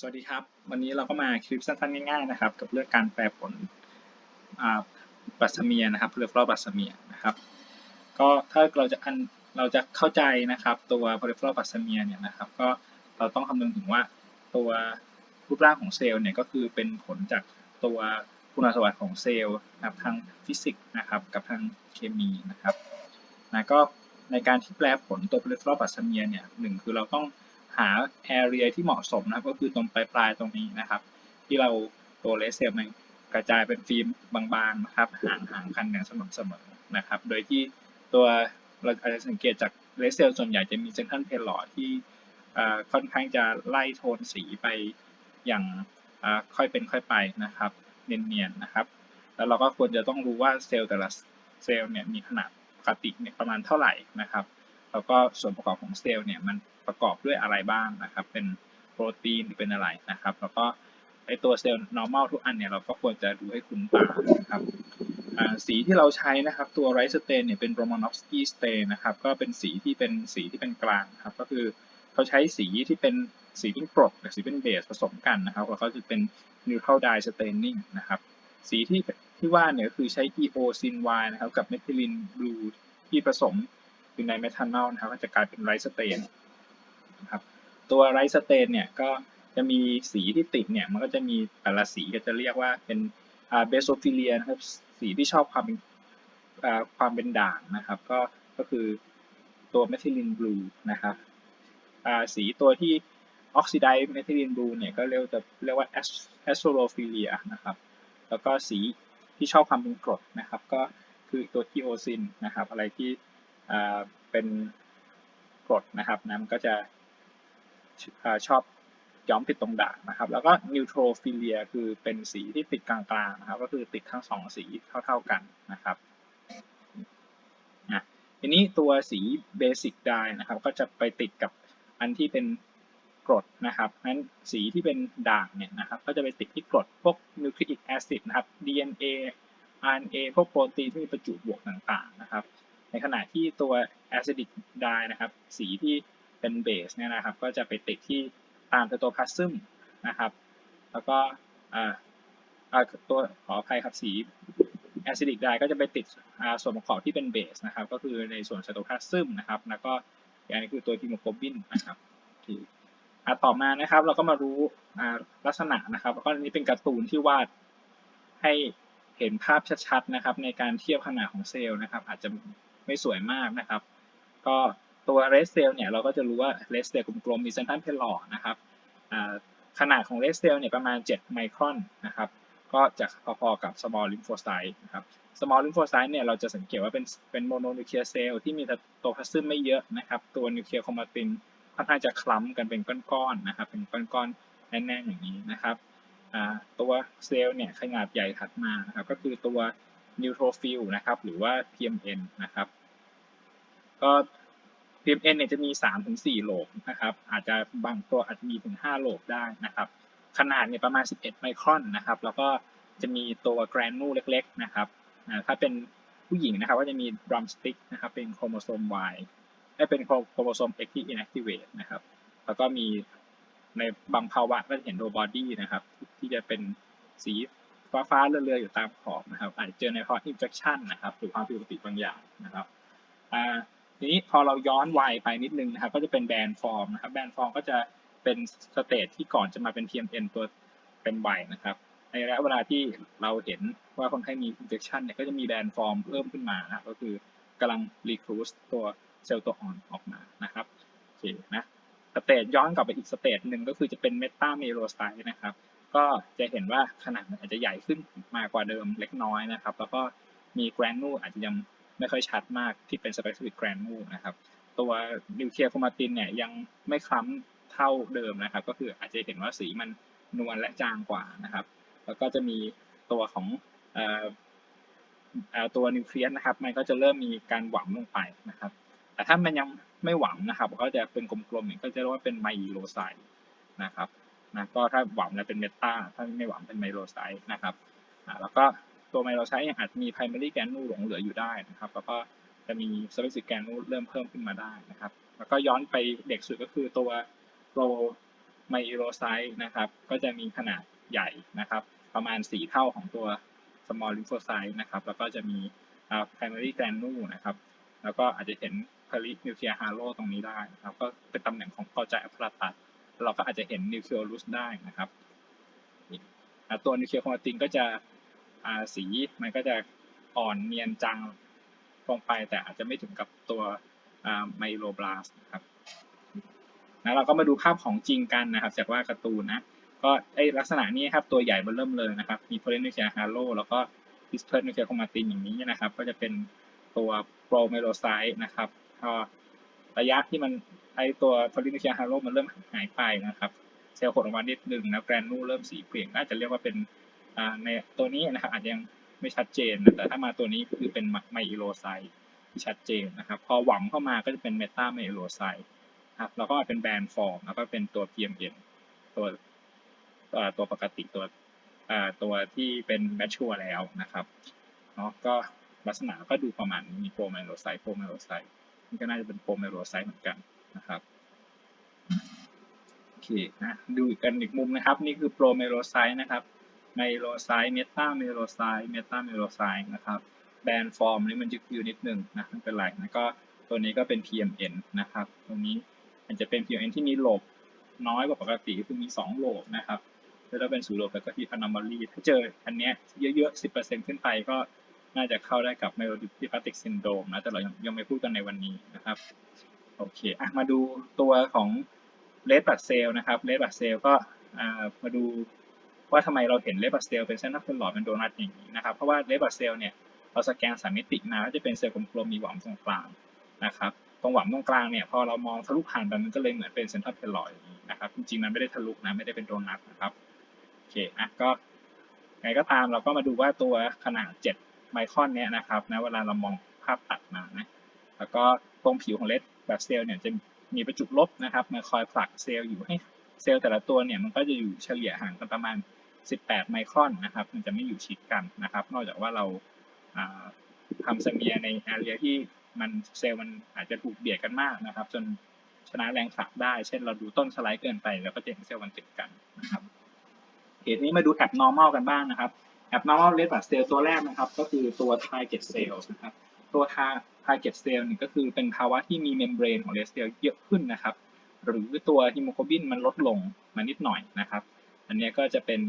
สวัสดีครับ วันนี้เราก็มาคลิปสั้นๆง่ายๆนะครับ กับเรื่องการแปลผลบัสเมียนะครับเรือฟลอบัสเมียนะครับ ก็ถ้าเราจะอันเราจะเข้าใจนะครับตัว peripheral บัสเมียเนี่ยนะครับ ก็เราต้องคำนึงถึงว่าตัวรูปร่างของเซลล์เนี่ยก็คือเป็นผลจากตัวคุณสมบัติของเซลล์นะครับทางฟิสิกส์นะครับกับทางเคมีนะครับนะก็ในการที่แปลผลตัว peripheral บัสเมียเนี่ยหนึ่งคือเราต้อง หา area ที่เหมาะสมนะครับ ก็คือตรงปลายๆตรงนี้นะครับ ที่เราตัวเลเซลมันกระจายเป็นฟิล์มบางๆนะครับห่างๆกันอย่างสม่ำเสมอนะครับ โดยที่ตัวเราอาจจะสังเกตจากเลเซลส่วนใหญ่จะมีเซนทันเพลลอที่ค่อนข้างจะไล่โทนสีไปอย่างค่อยเป็นค่อยไปนะครับ เนียนๆนะครับ แล้วเราก็ควรจะต้องรู้ว่าเซลล์แต่ละเซลล์เนี่ยมีขนาดปกติเนี่ยประมาณเท่าไหร่นะครับ แล้วก็ส่วนประกอบของเซลล์เนี่ยมันประกอบด้วยอะไรบ้างนะครับ เป็นโปรตีนหรือเป็นอะไรนะครับ แล้วก็ไอตัวเซลล์ normal ทุกอันเนี่ยเราก็ควรจะดูให้คุ้นตานะครับสีที่เราใช้นะครับตัวไรสเตนเนี่ยเป็นโรมานอฟสกี้สเตนนะครับก็เป็นสีที่เป็นสีที่เป็นกลางครับก็คือเขาใช้สีที่เป็นสีเป็นกรดกับสีเป็นเบสผสมกันนะครับแล้วก็จะเป็น neutral dye staining นะครับสีที่ที่ว่าเนี่ยคือใช้ eosin y นะครับกับเมทิลินบลูที่ผสม อยู่ในเมทานอลนะครับก็จะกลายเป็นไรสเตนนะครับตัวไรสเตนเนี่ยก็จะมีสีที่ติดเนี่ยมันก็จะมีแต่ละสีก็จะเรียกว่าเป็นเบโซฟิเลียนะครับสีที่ชอบความเป็นความเป็นด่างนะครับก็ก็คือตัวเมทิลินบลูนะครับสีตัวที่ออกซิไดซ์เมทิลินบลูเนี่ยก็เรียกจะเรียกว่าแอสโซโลฟิเลียนะครับแล้วก็สีที่ชอบความเป็นกรดนะครับก็คือตัวทีโอซินนะครับอะไรที่ เป็นกรดนะครับนะมันก็จะชอบย้อมติดตรงด่างนะครับ แล้วก็นิวโทรฟิเลียคือเป็นสีที่ติดกลางๆนะครับ ก็คือติดทั้งสองสีเท่าๆกันนะครับนะทีนี้ตัวสีเบสิกได้นะครับ ก็จะไปติดกับอันที่เป็นกรดนะครับนั้นสีที่เป็นด่างเนี่ยนะครับ ก็จะไปติดที่กรดพวกนิวคลีอิกแอซิดนะครับ DNA RNA พวกโปรตีนที่มีประจุบวกต่างๆนะครับ ในขณะที่ตัว acidic dye นะครับ สีที่เป็นเบสเนี่ยนะครับ ก็จะไปติดที่ตามตัวพลาซึมนะครับ แล้วก็ตัวขออภัยครับสี acidic dye ก็จะไปติดส่วนประกอบที่เป็นเบสนะครับ ก็คือในส่วนไซโตพลาซึมนะครับ แล้วก็อันนี้คือตัวฮีโมโกลบินนะครับต่อมานะครับ เราก็มารู้ลักษณะนะครับแล้วก็นี้เป็นการ์ตูนที่วาดให้เห็นภาพชัดๆนะครับ ในการเทียบขนาดของเซลล์นะครับ อาจจะ ไม่สวยมากนะครับ ก็ตัวเรสเซลเนี่ยเราก็จะรู้ว่าเรสเซลกลมๆมีเซนทันเพลลอนะครับขนาดของเรสเซลเนี่ยประมาณ 7 ไมครอนนะครับก็จะพอๆกับ small lymphocyte นะครับ small lymphocyte เนี่ยเราจะสังเกตว่าเป็นเป็นโมโนนิวเคลียร์เซลล์ที่มีตัวพลาซึมไม่เยอะนะครับ ตัวนิวเคลียร์คอมมาตินค่อนข้างจะคล้ำกันเป็นก้อนๆนะครับ เป็นก้อนๆแน่นๆอย่างนี้นะครับตัวเซลล์เนี่ยขนาดใหญ่ถัดมานะครับก็คือตัว นิวโทรฟิลนะครับหรือว่า PMN นะครับก็ PMN เนี่ยจะมี 3-4โลบนะครับอาจจะบางตัวอาจจะมีถึง 5โลบได้นะครับขนาดเนี่ยประมาณ 11 ไมครอนนะครับแล้วก็จะมีตัวแกรนนูเล็กๆนะครับถ้าเป็นผู้หญิงนะครับก็จะมีดรัมสติ๊กนะครับเป็นโครโมโซม Y ได้เป็นโครโมโซม X ที่ inactivate นะครับแล้วก็มีในบางภาวะก็จะเห็นโรบอดี้นะครับที่จะเป็นสี ฟ้าฟ้าเรื่อยๆอยู่ตามขอบนะครับ อาจจะเจอในพออินเฟคชันนะครับหรือความผิดปกติบางอย่างนะครับอ่าทีนี้พอเราย้อนวัยไปนิดนึงนะครับ ก็จะเป็นแบนฟอร์มนะครับแบนฟอร์มก็จะเป็นสเตจที่ก่อนจะมาเป็น TMN ตัวเป็นวัยนะครับ ในระยะเวลาที่เราเห็นว่าคนไข้มีอินเฟคชันเนี่ยก็จะมีแบนฟอร์มเพิ่มขึ้นมานะก็คือกำลังรีครูสตัวเซลล์ตัวอ่อนออกมานะครับโอเคนะสเตจย้อนกลับไปอีกสเตจหนึ่งก็คือจะเป็นเมตาเมโลไซต์นะครับ ก็จะเห็นว่าขนาดมันอาจจะใหญ่ขึ้นมากกว่าเดิมเล็กน้อยนะครับ แล้วก็มีแกรนูอาจจะยังไม่ค่อยชัดมากที่เป็นสเปซิฟิกแกรนูนะครับ ตัวนิวเคลียร์โครมาตินเนี่ยยังไม่คล้ำเท่าเดิมนะครับ ก็คืออาจจะเห็นว่าสีมันนวลและจางกว่านะครับ แล้วก็จะมีตัวของตัวนิวเคลียสนะครับ มันก็จะเริ่มมีการหวมลงไปนะครับ แต่ถ้ามันยังไม่หวังนะครับ ก็จะเป็นกลมๆก็จะเรียกว่าเป็นไมโลไซต์นะครับ นะก็ถ้าหวังแล้วเป็นเมตาถ้าไม่หวังเป็นไมโลไซต์นะครับแล้วก็ตัวไมโลไซต์ยังอาจมี primary แกนนูหลงเหลืออยู่ได้นะครับ แล้วก็จะมี specific แกนนูเริ่มเพิ่มขึ้นมาได้นะครับ แล้วก็ย้อนไปเด็กสุดก็คือตัวโปไมโลไซต์นะครับ ก็จะมีขนาดใหญ่นะครับ ประมาณ 4 เท่าของตัว small lymphocyte นะครับ แล้วก็จะมีอ่า primary granule นะครับ แล้วก็อาจจะเห็น perinuclear halo ตรงนี้ได้นะครับ ก็เป็นตำแหน่งของกอจายอัปราตัส เราก็อาจจะเห็น nucleolus ได้นะครับอ่าตัว nuclear chromatin ก็จะสีมันก็จะอ่อนเนียนจางลงไปแต่อาจจะไม่ถึงกับตัวอ่า myeloblastic นะครับแล้วเราก็มาดูภาพของจริงกันนะครับ จากว่าการ์ตูนนะก็ไอลักษณะนี้ครับตัวใหญ่เบอร์เริ่มเลยนะครับ มี polynuclear halo แล้วก็ dispersed nuclear chromatin อย่างนี้นะครับ ก็จะเป็นตัว promelocyte นะครับก็ ระยะที่มันไอตัว polynuclear halo มันเริ่มหายไปนะครับ เซลล์หดออกมานิดนึงแล้วแกรนูเริ่มสีเปลี่ยนก็อาจจะเรียกว่าเป็นอ่าในตัวนี้นะครับอาจจะยังไม่ชัดเจนนะแต่ถ้ามาตัวนี้คือเป็นไมโลไซที่ชัดเจนนะครับ พอหวังเข้ามาก็จะเป็นเมตาไมโลไซครับแล้วก็เป็นแบนฟอร์มแล้วก็เป็นตัว PMN ตัวตัวตัวปกติตัวอ่าตัวที่เป็นแมชชัวแล้วนะครับเนาะก็ลักษณะก็ดูประมาณมีโปรไมโลไซโปรไมโลไซ นี่ก็น่าจะเป็นโปรไมโลไซต์เหมือนกันนะครับโอเคนะดูอีกกันอีกมุมนะครับ นี่คือโปรเมโลไซต์นะครับไมโลไซต์เมตาเมโลไซต์เมตาเมโลไซต์นะครับแบนฟอร์มนี่มันจะอยู่นิดนึงนะไม่เป็นไรนะก็ตัวนี้ก็เป็น PMN นะครับ ตรงนี้มันจะเป็น PMN ที่มีโหลบน้อยกว่าปกติคือมี 2 โหลบนะครับแล้วถ้าเป็นศูนย์โหลบแล้วก็ที่ anomaly ถ้าเจออันเนี้ยเยอะๆ 10%ขึ้นไปก็ น่าจะเข้าได้กับ myelodysplastic syndrome นะแต่เรายังไม่พูดกันในวันนี้นะครับโอเคอะมาดูตัวของเลดบัตเซลนะครับเลดบัตเซลก็มาดูว่าทำไมเราเห็นเลดบัตเซลเป็นเส้นนับเป็นหลอดเป็นโดนัทอย่างนี้นะครับเพราะว่าเลดบัตเซลเนี่ยเราสแกนสามมิติมาก็จะเป็นเซลล์กลมๆมีหวอมตรงกลางนะครับตรงหวอมตรงกลางเนี่ยพอเรามองทะลุผ่านไปมันก็เลยเหมือนเป็นเซนทรัลเพลลอยอย่างนี้นะครับจริงๆมันไม่ได้ทะลุนะไม่ได้เป็นโดนัทนะครับโอเคอะก็ไงก็ตามเราก็มาดูว่าตัวขนาด7 ไมครอนเนี่ยนะครับนะเวลาเรามองภาพตัดมานะแล้วก็ตรงผิวของเลดบัตเซลล์เนี่ยจะมีประจุลบนะครับมาคอยผลักเซลล์อยู่ให้เซลล์แต่ละตัวเนี่ยมันก็จะอยู่เฉลี่ยห่างกันประมาณ 18 ไมครอนนะครับมันจะไม่อยู่ชิดกันนะครับ นอกจากว่าเราทำสเมียในแอเรียที่มันเซลล์มันอาจจะถูกเบียดกันมากนะครับ จนชนะแรงผลักได้ เช่นเราดูต้นสไลด์เกินไป แล้วก็จะเห็นเซลล์มันติดกันนะครับเหตุนี้มาดู abnormal กันบ้างนะครับ abnormal red blood cell ตัวแรกนะครับ ก็คือตัว target cells นะครับ ตัว target cell นี่ก็คือเป็นภาวะที่มีเมมเบรนของ red cell เยอะขึ้นนะครับ หรือตัวฮีโมโกลบินมันลดลงมานิดหน่อยนะครับ อันนี้ก็จะเป็น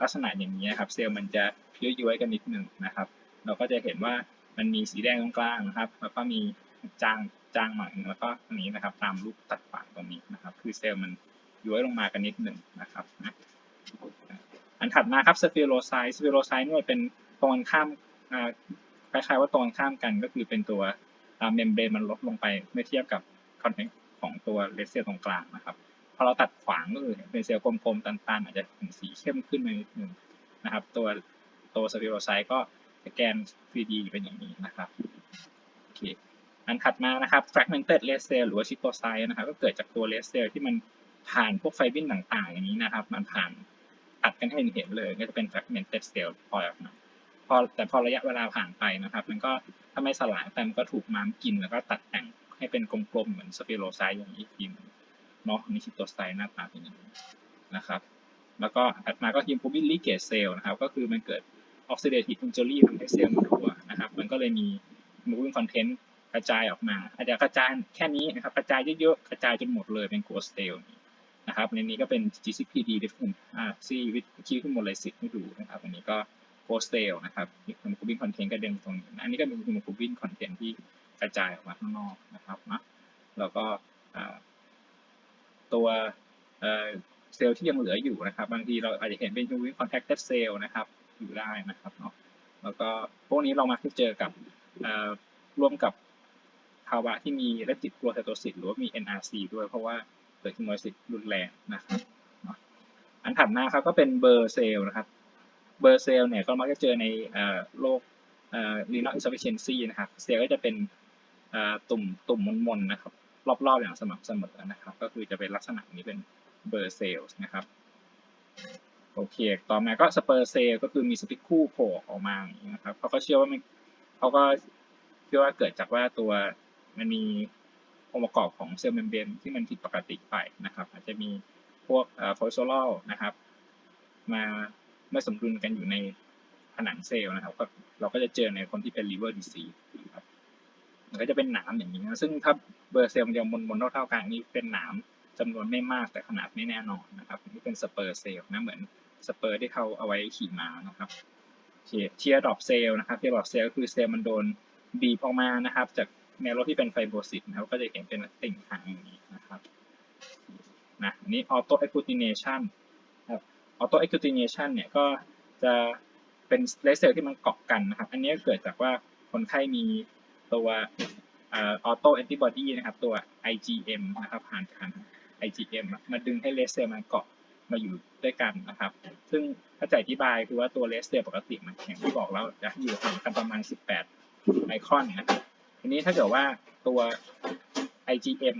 ลักษณะอย่างนี้ครับ เซลล์มันจะย้อยๆกันนิดหนึ่งนะครับ เราก็จะเห็นว่ามันมีสีแดงตรงกลางนะครับ แล้วก็มีจางจางหน่อยแล้วก็ตรงนี้นะครับ ตามรูปตัดฝาตรงนี้นะครับ คือเซลล์มันย้อยลงมากันนิดหนึ่งนะครับนะ อันถัดมาครับสเฟียโรไซต์สเฟียโรไซต์นี่เป็นตรงกันข้ามคล้ายๆว่าตรงกันข้ามกันก็คือเป็นตัวเมมเบรนมันลดลงไปเมื่อเทียบกับคอนเทนต์ของตัวเลเซลตรงกลางนะครับพอเราตัดขวางก็คือเป็นเซลล์กลมๆตันๆอาจจะเห็นสีเข้มขึ้นมานิดนึงนะครับตัวตัวสเฟียโรไซต์ก็สแกน 3D เป็นอย่างนี้นะครับโอเคอันถัดมานะครับ fragmented red cell หรือว่า chistocyte นะครับก็เกิดจากตัว red cell ที่มันผ่านพวกไฟบินต่างๆ อย่างนี้นะครับ มันผ่าน ตัดกันให้เห็นเลย ก็จะเป็น fragmented cell ปล่อยออกมาพอแต่พอระยะเวลาผ่านไปนะครับ มันก็ถ้าไม่สลายแต่มันก็ถูกม้ามกินแล้วก็ตัดแต่งให้เป็นกลมๆเหมือนสเปโรไซต์อย่างนี้ทีนึงเนาะนี่ชิโตไซต์หน้าตาเป็นอย่างนี้นะครับ แล้วก็ถัดมาก็ฮิมโพบิลลิเกตเซลนะครับ ก็คือมันเกิดออกซิเดทีฟอินจอรี่ทำให้เซลล์มันทั่วนะครับ มันก็เลยมีมูฟ i ิ g คอนเทนต์กระจายออกมา อาจจะกระจายแค่นี้นะครับ กระจายเยอะๆ กระจายจนหมดเลยเป็นโกสเตลน นะครับในนี้ก็เป็น GCPD ที่ผมอ่าซีวิทคิวขึ้นโมเลสิให้ดูนะครับ อันนี้ก็โกสเตลนะครับฮิโมโกลบินคอนเทนต์ก็เด้งตรงนี้อันนี้ก็เป็นฮิโมโกลบินคอนเทนต์ที่กระจายออกมาข้างนอกนะครับนะแล้วก็ตัวเซลล์ที่ยังเหลืออยู่นะครับ บางทีเราอาจจะเห็นเป็นฮิโมโกลบินคอนแทคเตเซลล์นะครับอยู่ได้นะครับเนาะแล้วก็พวกนี้เรามาที่เจอกับร่วมกับภาวะที่มีเลปติดกลูไซโตซิสหรือว่ามี NRC ด้วยเพราะว่า เกิดฮิโมซิสรุนแรงนะครับอันถัดมาครับก็เป็นเบอร์เซลนะครับเบอร์เซลเนี่ยก็มักจะเจอในโรคลีนอลอินซัฟฟิเชนซีนะครับเซลก็จะเป็นตุ่มตุ่มมนๆนะครับรอบๆอย่างสม่ำเสมอนะครับ ก็คือจะเป็นลักษณะนี้เป็นเบอร์เซลนะครับโอเค ต่อมาก็สเปอร์เซลก็คือมีสปิกคู่โผล่ออกมาอย่างนี้นะครับเขาก็เชื่อว่ามันเขาก็เชื่อว่าเกิดจากว่าตัวมันมี องค์ประกอบของเซลล์เมมเบรนที่มันผิดปกติไปนะครับ อาจจะมีพวกคอเลสเตอรอลนะครับมาไม่สมดุลกันอยู่ในผนังเซลล์นะครับก็เราก็จะเจอในคนที่เป็น liver disease นะครับมันก็จะเป็นหนามอย่างนี้นะซึ่งถ้าเบอร์เซลล์มันยังมนเท่าๆกันอันนี้เป็นหนามจำนวนไม่มากแต่ขนาดไม่แน่นอนนะครับนี่เป็นสเปอร์เซลล์นะเหมือนสเปอร์ที่เขาเอาไว้ขี่ม้านะครับเทียร์ดรอปเซลล์นะครับเทียร์ดรอปเซลล์ก็คือเซลล์มันโดนบีบออกมานะครับ จาก แนวโลที่เป็นไฟโบซิสนะครับก็จะเห็นเป็นติ่งหางอย่างนี้นะครับนะนี้ออโตเอ็กซ์ติเนชันครับออโตเอ็กซ์ติเนชันเนี่ยก็จะเป็นเลเซลล์ที่มันเกาะกันนะครับ อันนี้เกิดจากว่าคนไข้มีตัวออโตแอนติบอดีนะครับตัว IgM นะครับผ่านการ IgM อะมาดึงให้เลเซลล์มันเกาะมาอยู่ด้วยกันนะครับ ซึ่งถ้าจะอธิบายคือว่าตัวเลเซลล์ปกติมันอย่างที่บอกแล้วจะอยู่ห่างกันประมาณ 18 ไมครอนนะครับ ทีนี้ถ้าเกิดว่าตัว IgM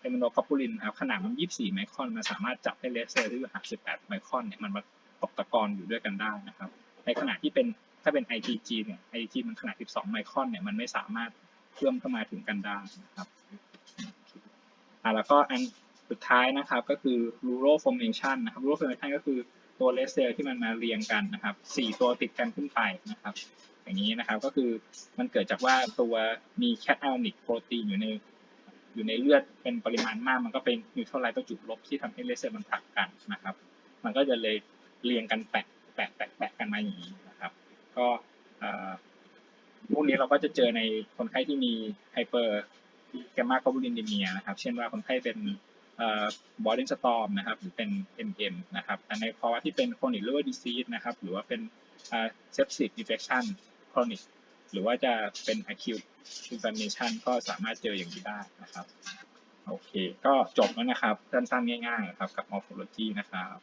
เอมโนคอปูลินครับขนาดมัน 24 ไมครอน มันสามารถจับให้เลเซลล์ที่อยู่ห่าง18 ไมครอนเนี่ยมันมาตกตะกอนอยู่ด้วยกันได้นะครับ ในขณะที่เป็นถ้าเป็น IgG เนี่ย IgG มันขนาด 12 ไมครอนเนี่ยมันไม่สามารถเชื่อมเข้ามาถึงกันได้นะครับอ่าแล้วก็อันสุดท้ายนะครับก็คือ rural formation นะครับ rural formation ก็คือตัวเลเซลที่มันมาเรียงกันนะครับ 4 ตัวติดกันขึ้นไปนะครับ อย่างนี้นะครับ ก็คือมันเกิดจากว่าตัวมีแคทไอออนิกโปรตีนอยู่ในอยู่ในเลือดเป็นปริมาณมาก มันก็เป็นนิวทรัลไลต์ประจุลบที่ทำให้เลเซลมันผักกันนะครับ มันก็จะเลยเรียงกันแปะแปะแปะแปะกันมาอย่างนี้นะครับ ก็พวกนี้เราก็จะเจอในคนไข้ที่มีไฮเปอร์แกมมาโกบูลินเมียนะครับ เช่นว่าคนไข้เป็นบอดี้สตอมนะครับ หรือเป็น MM นะครับแต่ในภาวะที่เป็น chronic liver disease นะครับ หรือว่าเป็นเซปซิดอินเฟคชัน septic infection chronic หรือว่าจะเป็น acute inflammation ก็สามารถเจออย่างนี้ได้นะครับ โอเค ก็จบแล้วนะครับ สั้นๆ ง่ายๆนะครับกับ morphology นะครับ